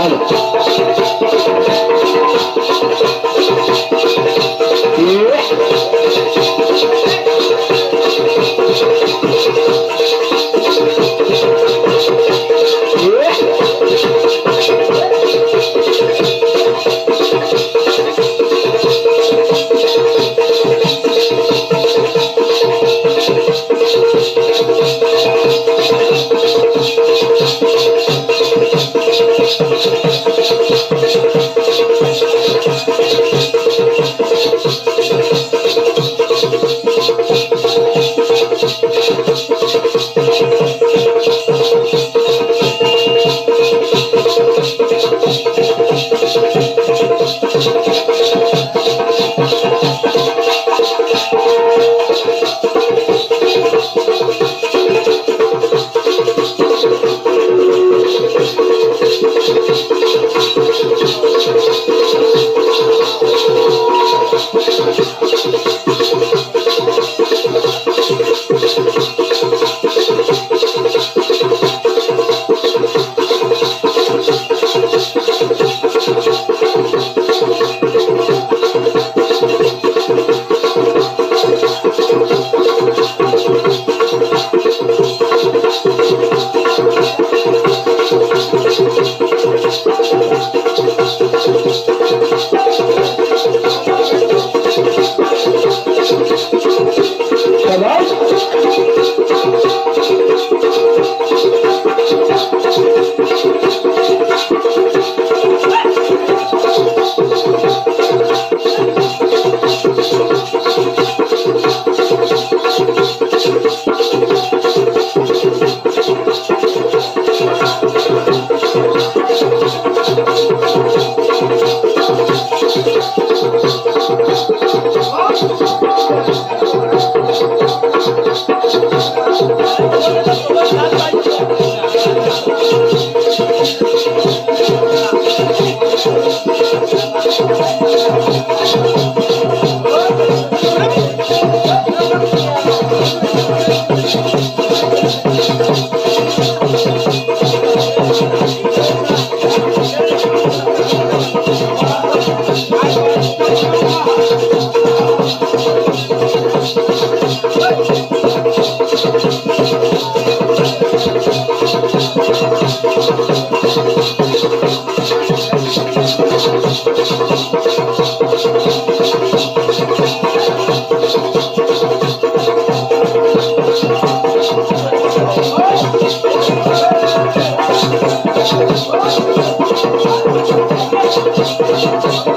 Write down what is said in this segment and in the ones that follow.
ভালো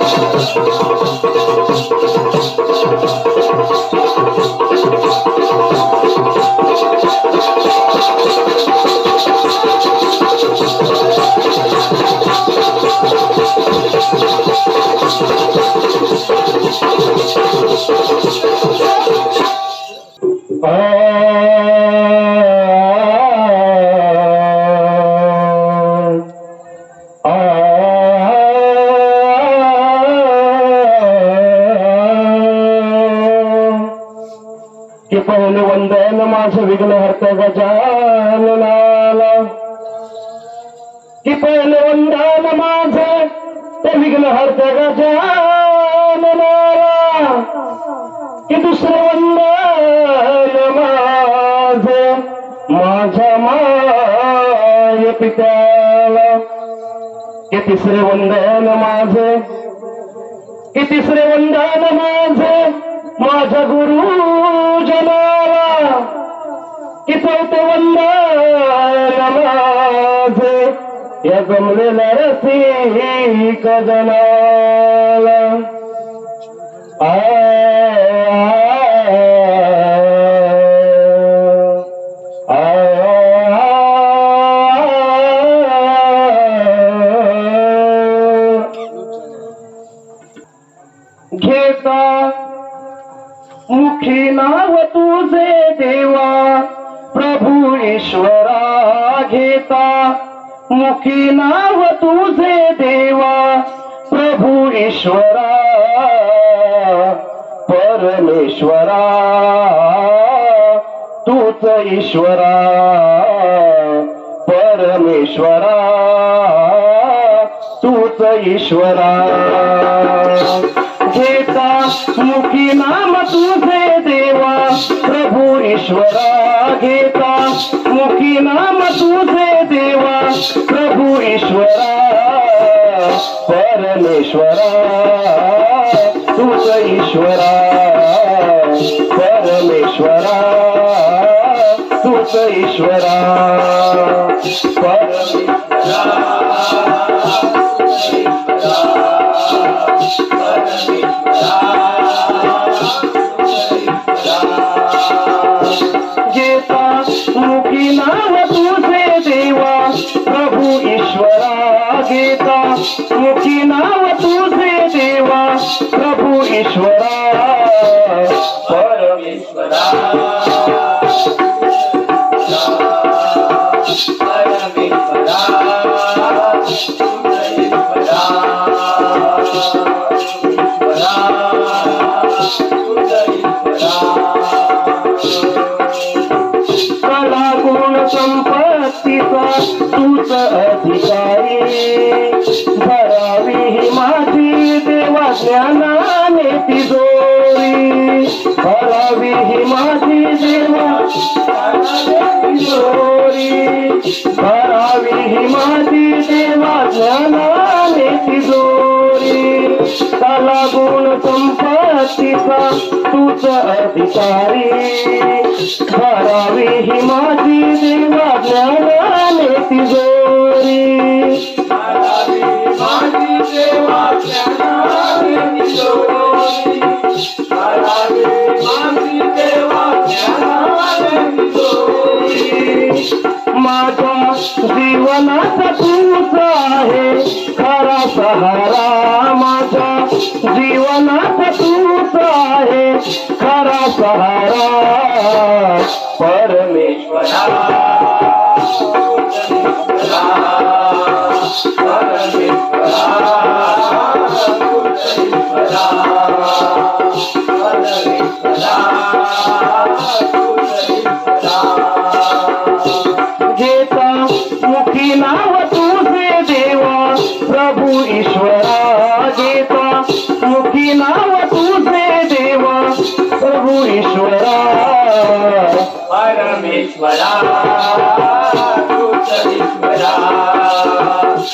Thank you. पहिले वंदन माझ विघ्न हर्त गजाननाला की पवन वंदन माझ ते विघ्न हर्त गजाननाला की दुसरं वंदन माझ माझ्या माय पित्याला कि तिसरे वंदन माझे कि तिसरे वंदन माझे माझ्या गुरुजनाला की किसवते वंदन या जमलेला रसिक जनाला आ, घेता मुखी नाव तुझे देवा प्रभू ईश्वरा घेता. मुखी नाव तुझे देवा प्रभू ईश्वरा परमेश्वरा. तूच ईश्वरा परमेश्वरा. तूच ईश्वरा. मुखी नाम तुझे देवा प्रभू ईश्वरा घेता. मुखी नाम तुझे देवा प्रभू ईश्वरा परमेश्वरा. तुझ ईश्वरा परमेश्वरा. तुझ ईश्वरा परमेश्वरा. अधिकारी भरावी माझी देवा ज्ञानाने तिजोरी भरावी माझी देवा तिजोरी ही माझी देवा ज्ञानाने तिजोरी कला गुण संपत्तीचा तूच अधिकारी। भरावी ही माझी देवा ज्ञानाने तिजोरी जीवनाचा तूच आहे खरा सहारा माझा जीवनाचा तूच आहे खरा सहारा परमेश्वरा. परमेश्वरा तूच परमेश्वरा तूच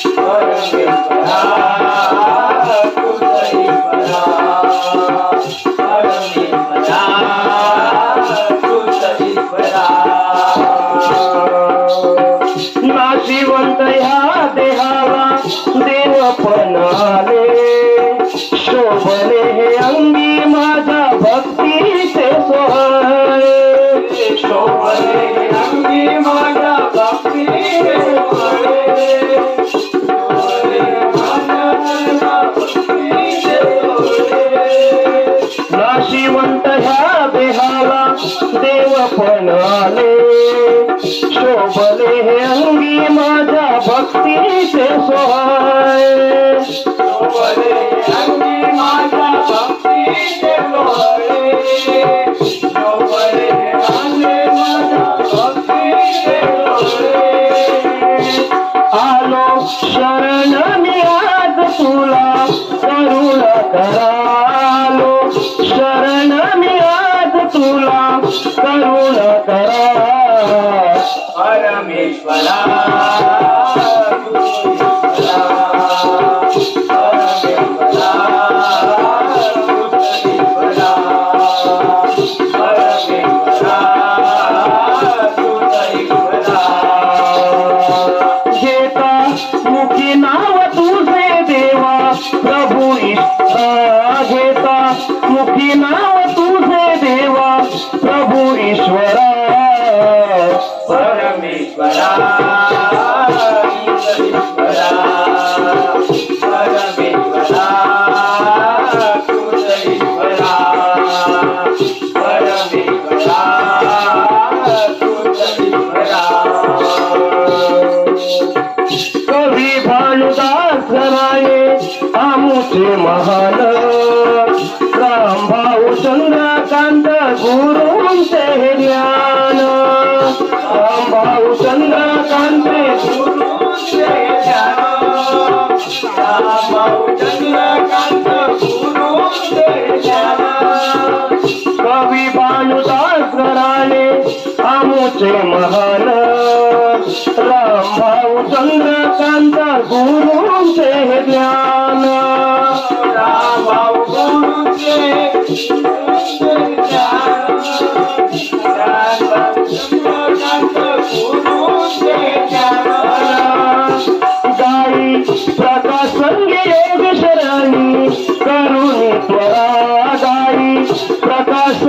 ভক্তি শেষ হয়। মাতা कराये आमुचे महान राम भाऊ चंद्रकांत गुरुंचे हे ज्ञान. राम भाऊ चंद्रकांत कवी बानुदास कराये आमुचे महान चंद्रकांत गुरुचे ज्ञान गाई प्रकाश संगे शरणी करुणी त्वरा गाई प्रकाश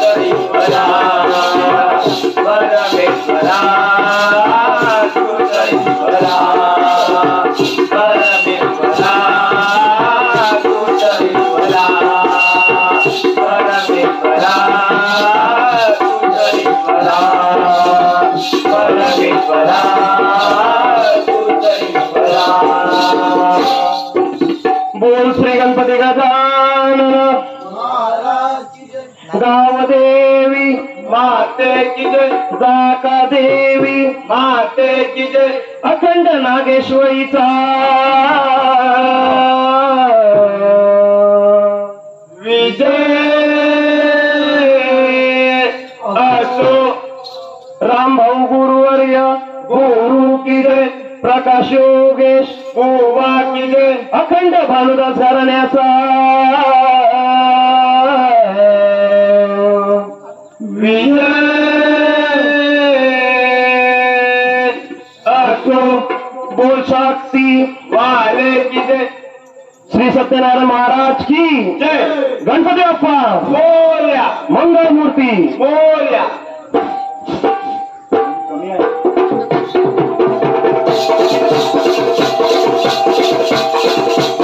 तुझ गावदेवी माते की जय जाका देवी माते की जय अखंड नागेश्वरीचा. विजय असो. राम भाऊ गुरुवर्य गुरु की जय प्रकाश योगेश गोवा की जय अखंड भानुदास घराण्याचा शक्ती वाले की जय। श्री सत्यनारायण महाराज की जय। गणपती बाप्पा। बोल्या मंगळ मूर्ती बोल्या Thank you.